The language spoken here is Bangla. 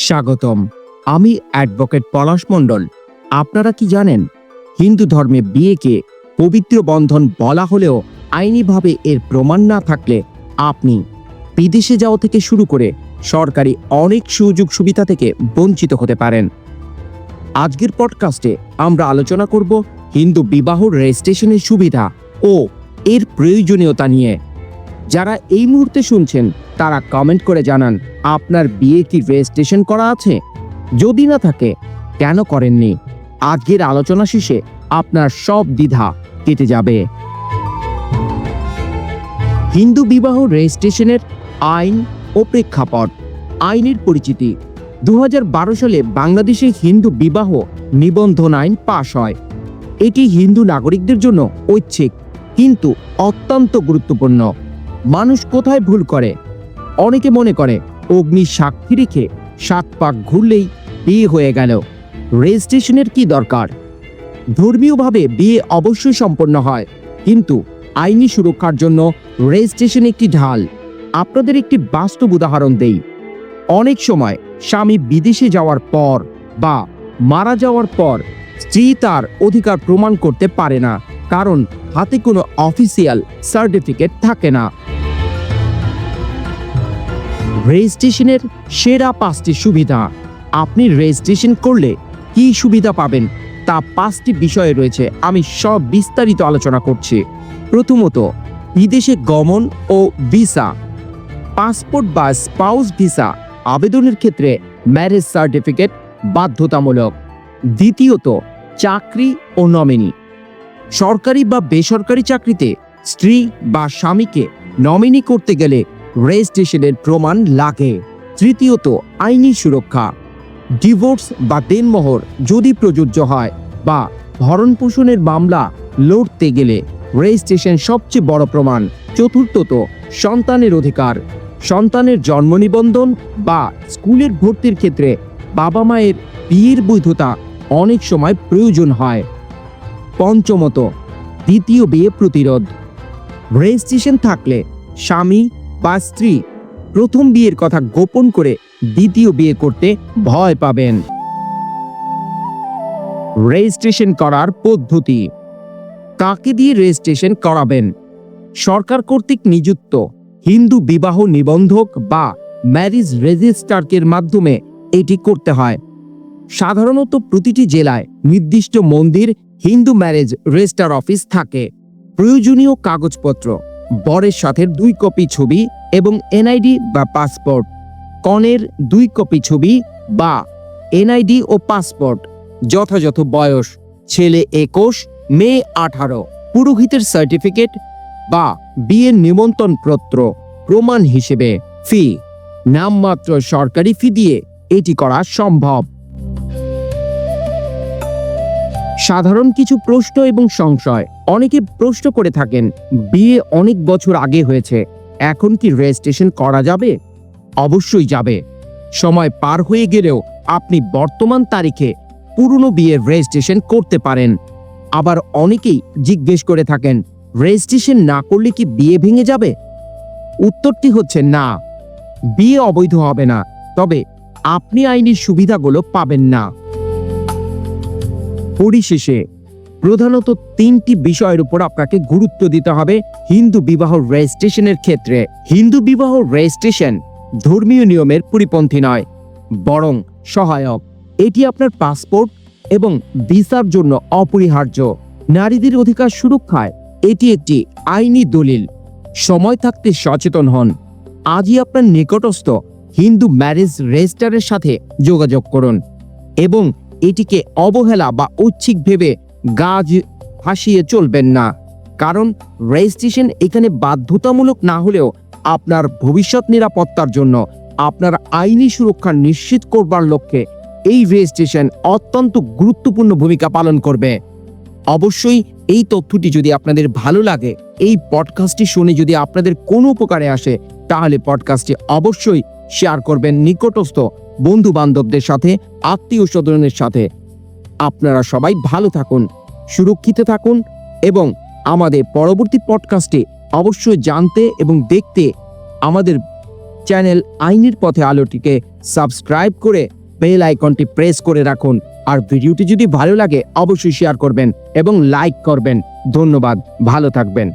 স্বাগতম। আমি অ্যাডভোকেট পলাশ মণ্ডল। আপনারা কি জানেন, হিন্দু ধর্মে বিয়েকে পবিত্র বন্ধন বলা হলেও আইনিভাবে এর প্রমাণ না থাকলে আপনি বিদেশে যাওয়া থেকে শুরু করে সরকারি অনেক সুযোগ সুবিধা থেকে বঞ্চিত হতে পারেন। আজকের পডকাস্টে আমরা আলোচনা করব হিন্দু বিবাহ রেজিস্ট্রেশনের সুবিধা ও এর প্রয়োজনীয়তা নিয়ে। যারা এই মুহূর্তে শুনছেন, তারা কমেন্ট করে জানান, আপনার বিয়ে কি রেজিস্ট্রেশন করা আছে? যদি না থাকে, কেন করেননি? আজকের আলোচনা শেষে আপনার সব দ্বিধা কেটে যাবে। হিন্দু বিবাহ রেজিস্ট্রেশনের আইন ও প্রেক্ষাপট। আইনের পরিচিতি। দু হাজার বারো সালে বাংলাদেশে হিন্দু বিবাহ নিবন্ধন আইন পাশ হয়। এটি হিন্দু নাগরিকদের জন্য ঐচ্ছিক, কিন্তু অত্যন্ত গুরুত্বপূর্ণ। মানুষ কোথায় ভুল করে? অনেকে মনে করে, অগ্নি সাক্ষী রেখে সাত পাক ঘুরলেই বিয়ে হয়ে গেল। রেজিস্ট্রেশনের কি দরকার? ধর্মীয়ভাবে বিয়ে অবশ্যই সম্পন্ন হয়, কিন্তু আইনি সুরক্ষার জন্য রেজিস্ট্রেশন একটি ঢাল। আপনাদের একটি বাস্তব উদাহরণ দেই। অনেক সময় স্বামী বিদেশে যাওয়ার পর বা মারা যাওয়ার পর স্ত্রী তার অধিকার প্রমাণ করতে পারে না, কারণ হাতে কোনো অফিসিয়াল সার্টিফিকেট থাকে না। রেজিস্ট্রেশনের সেরা পাঁচটি সুবিধা। আপনি রেজিস্ট্রেশন করলে কি সুবিধা পাবেন তা পাঁচটি বিষয়ে রয়েছে আমি সব বিস্তারিত আলোচনা করছি। প্রথমত, বিদেশে গমন ও ভিসা। পাসপোর্ট বা স্পাউস ভিসা আবেদনের ক্ষেত্রে ম্যারেজ সার্টিফিকেট বাধ্যতামূলক। দ্বিতীয়ত, চাকরি ও নমিনি। সরকারি বা বেসরকারি চাকরিতে স্ত্রী বা স্বামীকে নমিনি করতে গেলে রেজিস্ট্রেশনের প্রমাণ লাগে। তৃতীয়ত, আইনি সুরক্ষা। ডিভোর্স বা দেনমোহর যদি প্রযোজ্য হয় বা ভরণ পোষণের মামলা লড়তে গেলে রেজিস্ট্রেশন সবচেয়ে বড় প্রমাণ। চতুর্থত, সন্তানের অধিকার। সন্তানের জন্ম নিবন্ধন বা স্কুলের ভর্তির ক্ষেত্রে বাবা মায়ের বিয়ের বৈধতা অনেক সময় প্রয়োজন হয়। পঞ্চমত, দ্বিতীয় বিয়ে প্রতিরোধ। রেজিস্ট্রেশন থাকলে স্বামী বা স্ত্রী প্রথম বিয়ের কথা গোপন করে দ্বিতীয় বিয়ে করতে ভয় পাবেন। রেজিস্ট্রেশন করার পদ্ধতি। কাকে দিয়ে রেজিস্ট্রেশন করাবেন? সরকার কর্তৃক নিযুক্ত হিন্দু বিবাহ নিবন্ধক বা ম্যারিজ রেজিস্ট্রারকের মাধ্যমে এটি করতে হয়। সাধারণত প্রতিটি জেলায় নির্দিষ্ট মন্দির হিন্দু ম্যারেজ রেজিস্টার অফিস থাকে। প্রয়োজনীয় কাগজপত্র বরের সাথে দুই কপি ছবি এবং এনআইডি বা পাসপোর্ট। কনের দুই কপি ছবি বা এনআইডি ও পাসপোর্ট। যথাযথ বয়স, ছেলে একুশ, মেয়ে আঠারো। পুরোহিতের সার্টিফিকেট বা বিয়ের নিমন্ত্রণ পত্র প্রমাণ হিসেবে ফি। নামমাত্র সরকারি ফি দিয়ে এটি করা সম্ভব। সাধারণ কিছু প্রশ্ন এবং সংশয়। অনেকে প্রশ্ন করে থাকেন, বিয়ে অনেক বছর আগে হয়েছে, এখন কি রেজিস্ট্রেশন করা যাবে? অবশ্যই যাবে। সময় পার হয়ে গেলেও আপনি বর্তমান তারিখে পুরনো বিয়ের রেজিস্ট্রেশন করতে পারেন। আবার অনেকেই জিজ্ঞেস করে থাকেন রেজিস্ট্রেশন না করলে কি বিয়ে ভেঙে যাবে? উত্তরটি হচ্ছে না। বিয়ে অবৈধ হবে না, তবে আপনি আইনি সুবিধাগুলো পাবেন না। পরিশেষে প্রধানত তিনটি বিষয়ের উপর আপনাকে গুরুত্ব দিতে হবে হিন্দু বিবাহ রেজিস্ট্রেশনের ক্ষেত্রে। হিন্দু বিবাহ রেজিস্ট্রেশন ধর্মীয় নিয়মের পরিপন্থী নয়, বরং সহায়ক। এটি আপনার পাসপোর্ট এবং ভিসার জন্য অপরিহার্য। নারীদের অধিকার সুরক্ষায় এটি একটি আইনি দলিল। সময় থাকতে সচেতন হন। আজই আপনার নিকটস্থ হিন্দু ম্যারেজ রেজিস্টারের সাথে যোগাযোগ করুন এবং এটিকে অবহেলা বা ঐচ্ছিক ভেবে গাজ ভাসিয়ে চলবেন না। কারণ রেজিস্ট্রেশন এখানে বাধ্যতামূলক না হলেও আপনার ভবিষ্যৎ নিরাপত্তার জন্য আপনার আইনি সুরক্ষা নিশ্চিত করবার লক্ষ্যে এই রেজিস্ট্রেশন অত্যন্ত গুরুত্বপূর্ণ ভূমিকা পালন করবে। অবশ্যই এই তথ্যটি যদি আপনাদের ভালো লাগে, এই পডকাস্টটি শুনে যদি আপনাদের কোনো উপকারে আসে, তাহলে পডকাস্টটি অবশ্যই শেয়ার করবেন নিকটস্থ বন্ধু বান্ধবদের সাথে আত্মীয় স্বজনের সাথে। আপনারা সবাই ভালো থাকুন, সুরক্ষিত থাকুন এবং আমাদের পরবর্তী পডকাস্টে অবশ্যই জানতে এবং দেখতে আমাদের চ্যানেল আইনের পথে আলোটিকে সাবস্ক্রাইব করে বেল আইকনটি প্রেস করে রাখুন। আর ভিডিওটি যদি ভালো লাগে, অবশ্যই শেয়ার করবেন এবং লাইক করবেন। ধন্যবাদ, ভালো থাকবেন।